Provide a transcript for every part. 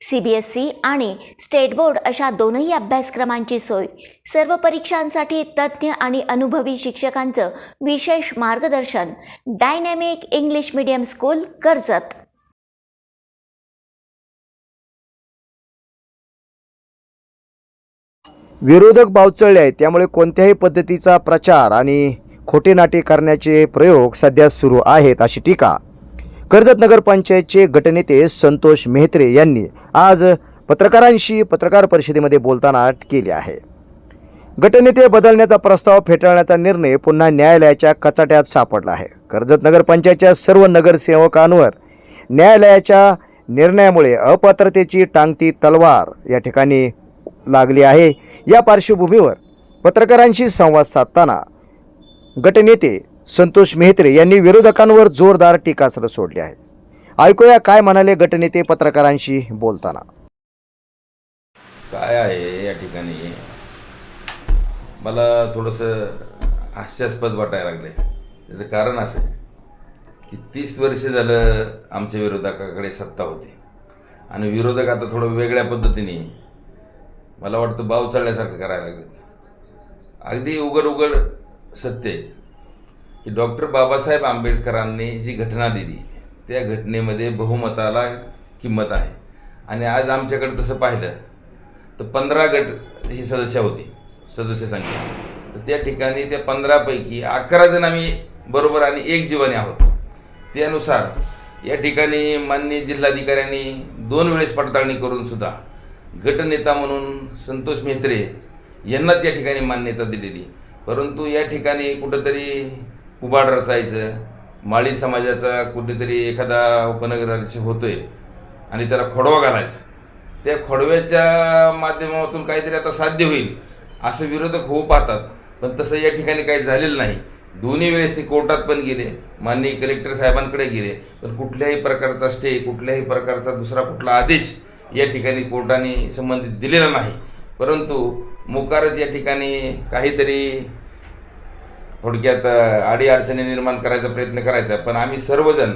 C B S E आणि state board अशा दोनही अभ्यासक्रमांची सोय. सर्व परीक्षांसाठी तज्ज्ञ आणि अनुभवी शिक्षकांचं विशेष मार्गदर्शन dynamic English medium school Karjat. विरोधक बावचळले आहेत. त्यामुळे कोणत्याही पद्धतीचा प्रचार आणि खोटे नाटे करण्याचे प्रयोग सध्या सुरू आहेत अशी टीका कर्जत नगरपंचायतचे गटनेते संतोष मेहत्रे यांनी आज पत्रकारांशी पत्रकार परिषदेमध्ये बोलताना केली आहे. गटनेते बदलण्याचा प्रस्ताव फेटाळण्याचा निर्णय पुन्हा न्यायालयाच्या कचाट्यात सापडला आहे. कर्जत नगरपंचायतच्या सर्व नगरसेवकांवर न्यायालयाच्या निर्णयामुळे अपात्रतेची टांगती तलवार या ठिकाणी लागली आहे. या पार्श्वभूमीवर पत्रकारांशी संवाद साधताना गटनेते संतोष मेहत्रे यांनी विरोधकांवर जोरदार टीकास्त्र सोडले आहे. ऐकूया काय म्हणाले गटनेते पत्रकारांशी बोलताना. काय आहे या ठिकाणी? मला थोडंसं हास्यास्पद वाटायला लागलं आहे त्याचं कारण असं आहे की तीस वर्ष झालं आमच्या विरोधकाकडे सत्ता होती. आणि विरोधक आता थोडं वेगळ्या पद्धतीने मला वाटतं बाव चढल्यासारखं करायला लागलं अगदी उघड उघड सत्य आहे. की डॉक्टर बाबासाहेब आंबेडकरांनी जी घटना दिली त्या घटनेमध्ये बहुमताला किंमत आहे. आणि आज आमच्याकडे तसं पाहिलं तर पंधरा गट ही सदस्य होती सदस्य संख्या. तर त्या ठिकाणी त्या पंधरापैकी अकरा जण आम्ही बरोबर आणि एक जीवाने आहोत. त्यानुसार या ठिकाणी माननीय जिल्हाधिकाऱ्यांनी दोन वेळेस पडताळणी करूनसुद्धा गटनेता म्हणून संतोष मेहत्रे यांनाच या ठिकाणी मान्यता दिलेली. परंतु या ठिकाणी कुठंतरी कुबाड रचायचं माळी समाजाचा कुठेतरी एखादा उपनगरारीचे होतो आहे आणि त्याला खोडवा घालायचा. त्या खोडव्याच्या माध्यमातून काहीतरी आता साध्य होईल असं विरोधक होऊ पाहतात. पण तसं या ठिकाणी काही झालेलं नाही. दोन्ही वेळेस ते कोर्टात पण गेले माननीय कलेक्टर साहेबांकडे गेले पण कुठल्याही प्रकारचा स्टे कुठल्याही प्रकारचा दुसरा कुठला आदेश या ठिकाणी कोर्टाने संबंधित दिलेला नाही. परंतु मुकारच या ठिकाणी काहीतरी थोडक्यात अडीअडचणी निर्माण करायचा प्रयत्न करायचा. पण आम्ही सर्वजण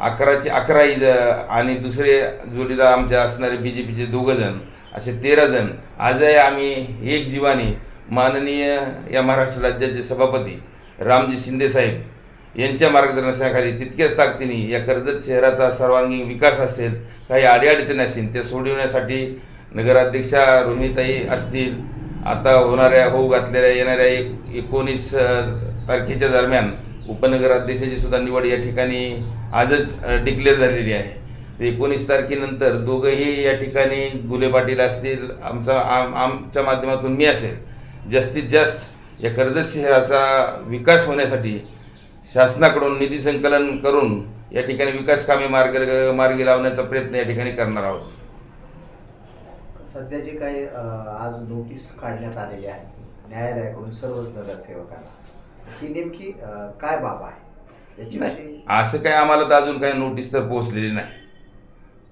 अकराचे अकरा इज आणि दुसरे जोडीदार आमच्या असणारे बी जे पीचे दोघंजण असे तेरा जण आजही आम्ही एक जीवानी माननीय या महाराष्ट्र राज्याचे सभापती रामजी शिंदेसाहेब यांच्या मार्गदर्शनाखाली तितक्याच ताकदीने या कर्जत शहराचा सर्वांगीण विकास असेल काही अडीअडचणी असतील त्या सोडविण्यासाठी नगराध्यक्षा रोहिणीताई असतील आता होणाऱ्या होऊ घातलेल्या येणाऱ्या एक एकोणीस तारखेच्या दरम्यान उपनगराध्यक्षाची सुद्धा निवड या ठिकाणी आजच डिक्लेअर झालेली आहे. एकोणीस तारखेनंतर दोघंही या ठिकाणी गुले पाटील असतील आमचा आम आमच्या माध्यमातून मी असेल जास्तीत जास्त या कर्जत शहराचा विकास होण्यासाठी शासनाकडून निधी संकलन करून या ठिकाणी विकास कामे मार्ग मार्गी लावण्याचा प्रयत्न या ठिकाणी करणार आहोत. सध्या जे काही आज नोटीस काढण्यात आलेली आहे न्यायालयाकडून सर्व नगरसेवकांना ही नेमकी काय बाब आहे? नाही याच्याविषयी असं काय आम्हाला तर अजून काही नोटीस तर पोहोचलेली नाही.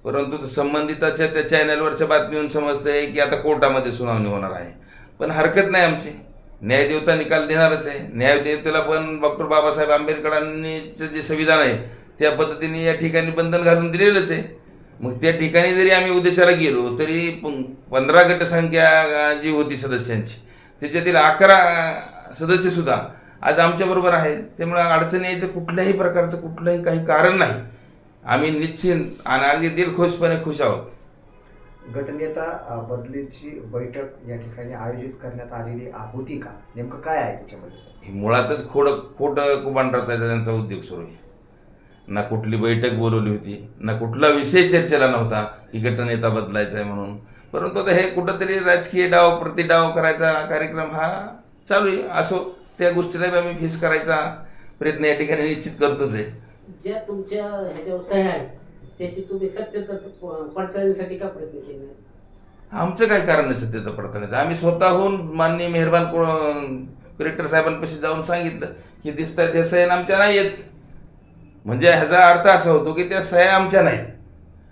परंतु संबंधिताच्या त्या चॅनलवरच्या बातमीहून समजतंय की आता कोर्टामध्ये सुनावणी होणार आहे. पण हरकत नाही आमची. न्यायदेवता निकाल देणारच आहे. न्यायदेवतेला पण डॉक्टर बाबासाहेब आंबेडकरांनीचं जे संविधान आहे त्या पद्धतीने या ठिकाणी बंधन घालून दिलेलंच आहे. मग त्या ठिकाणी जरी आम्ही उद्देशाला गेलो तरी पंधरा गटसंख्या जी होती सदस्यांची त्याच्यातील अकरा सदस्यसुद्धा आज आमच्याबरोबर आहेत. त्यामुळे अडचण यायचं कुठल्याही प्रकारचं कुठलंही काही कारण नाही. आम्ही निश्चिंत आणि अगदी दिलखुशपणे खुश आहोत. गटनेता बदलीची बैठक या ठिकाणी आयोजित करण्यात आलेली होती का? नेमकं काय आहे त्याच्यामध्ये? हे मुळातच खोड खोटं कुबाण रचायचा त्यांचा उद्योग सुरू आहे. ना कुठली बैठक बोलवली होती ना कुठला विषय चर्चेला नव्हता की गटनेता बदलायचा आहे म्हणून. परंतु आता हे कुठंतरी राजकीय डाव प्रतिडाव करायचा कार्यक्रम हा चालू आहे. असो त्या गोष्टीला आम्ही फेस करायचा प्रयत्न या ठिकाणी निश्चित करतोच आहे. ज्या तुमच्या ह्याच्यावर सह्या आहेत त्याची तुम्ही सत्यता प- पडताळणीसाठी का प्रयत्न केले? नाही? आमचं काय कारण आहे सत्यता पडताळण्याचं आम्ही स्वतःहून माननीय मेहरबान कलेक्टर साहेबांपाशी जाऊन सांगितलं की दिसत आहेत हे सैन आमच्या नाही आहेत म्हणजे ह्याचा अर्थ असा होतो की त्या सह्या आमच्या नाहीत.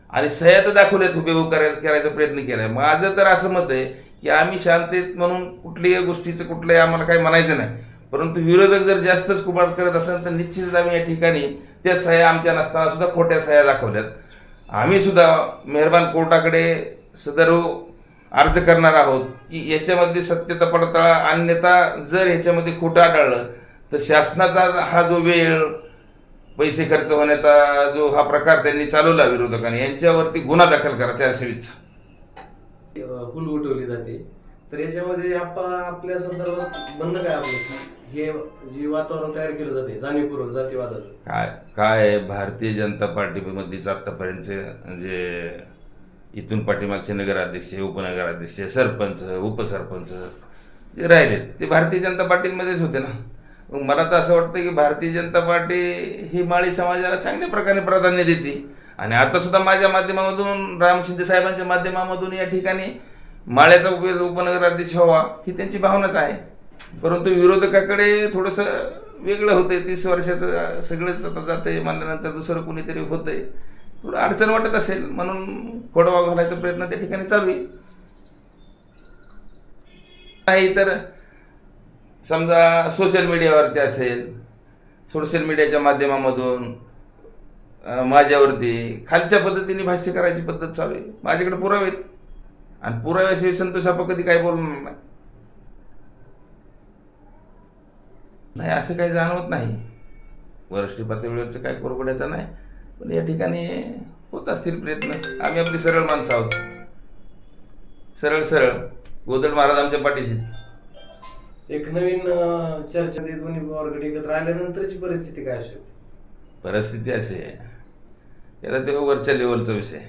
आणि सह्या तर दाखवल्यात हुबेहूब करायचा करायचा प्रयत्न केला आहे माझं तर असं मत आहे की आम्ही शांतीत म्हणून कुठल्याही गोष्टीचं कुठलंही आम्हाला काही म्हणायचं नाही. परंतु विरोधक जर जास्तच कुबाड करत असेल तर निश्चितच आम्ही या ठिकाणी त्या सह्या आमच्या नसताना सुद्धा खोट्या सह्या दाखवल्यात. आम्ही सुद्धा मेहरबान कोर्टाकडे सदर अर्ज करणार आहोत की याच्यामध्ये सत्यता पडताळा अन्यथा जर याच्यामध्ये खोटं आढळलं तर शासनाचा हा जो वेळ पैसे खर्च होण्याचा जो हा प्रकार त्यांनी चालवला विरोधकांनी यांच्यावरती गुन्हा दाखल करा चारशे वीसचा हुल उठवली जाते. तर याच्यामध्ये आपल्या संदर्भात म्हणणं काय आपलं? हे जे वातावरण तयार केलं जाते जाणीवपूर्वक जातीवादाचं. काय काय आहे, भारतीय जनता पार्टीमध्येच आत्तापर्यंतचे जे इथून पाठीमागचे नगराध्यक्ष उपनगराध्यक्ष सरपंच उपसरपंच जे राहिले ते भारतीय जनता पार्टीमध्येच होते ना? मला तर असं वाटतं की भारतीय जनता पार्टी ही माळी समाजाला चांगल्या प्रकारे प्राधान्य देते. आणि आता सुद्धा माझ्या माध्यमामधून राम शिंदे साहेबांच्या माध्यमामधून या ठिकाणी माळ्याचा उपयोग उपनगराध्यक्ष व्हावा ही त्यांची भावनाच आहे. परंतु विरोधकाकडे थोडंसं वेगळं होतंय. तीस वर्षाचं सगळंच आता आहे म्हणल्यानंतर दुसरं कुणीतरी होतंय. थोडं अडचण वाटत असेल. म्हणून खोडवा घालायचा प्रयत्न त्या ठिकाणी चालू आहे. नाही तर समजा सोशल मीडियावरती असेल सोशल मीडियाच्या माध्यमामधून माझ्यावरती खालच्या पद्धतीने भाष्य करायची पद्धत चालू आहे. माझ्याकडे पुरावे आहेत. आणि पुराव्याशिवाय संतोष आपण कधी काय बोलणार नाही नाही असं काही जाणवत नाही. वरिष्ठ पातळीवरचं काय कोरबड्याचं नाही. पण या ठिकाणी होत असतील प्रयत्न. आम्ही आपली सरळ माणसं आहोत. सरळ सरळ गोदड महाराज आमच्या पाठीशी. एक नवीन चर्चेमध्ये दोन्ही वर्ग एकत्र आल्यानंतरची परिस्थिती काय असेल? परिस्थिती अशी आहे. याला ते वरच्या लेवलचा विषय.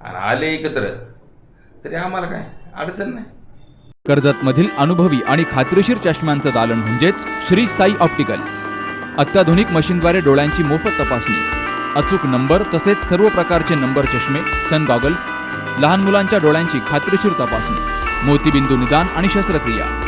आणि आले एकत्र तरी आम्हाला काय? अडचण नाही. कर्जतमधील अनुभवी आणि खात्रीशीर चष्म्यांचं दालन म्हणजेच श्री साई ऑप्टिकल्स. अत्याधुनिक मशीनद्वारे डोळ्यांची मोफत तपासणी. अचूक नंबर तसेच सर्व प्रकारचे नंबर चष्मे सन गॉगल्स लहान मुलांच्या डोळ्यांची खात्रीशीर तपासणी मोतीबिंदू निदान आणि शस्त्रक्रिया.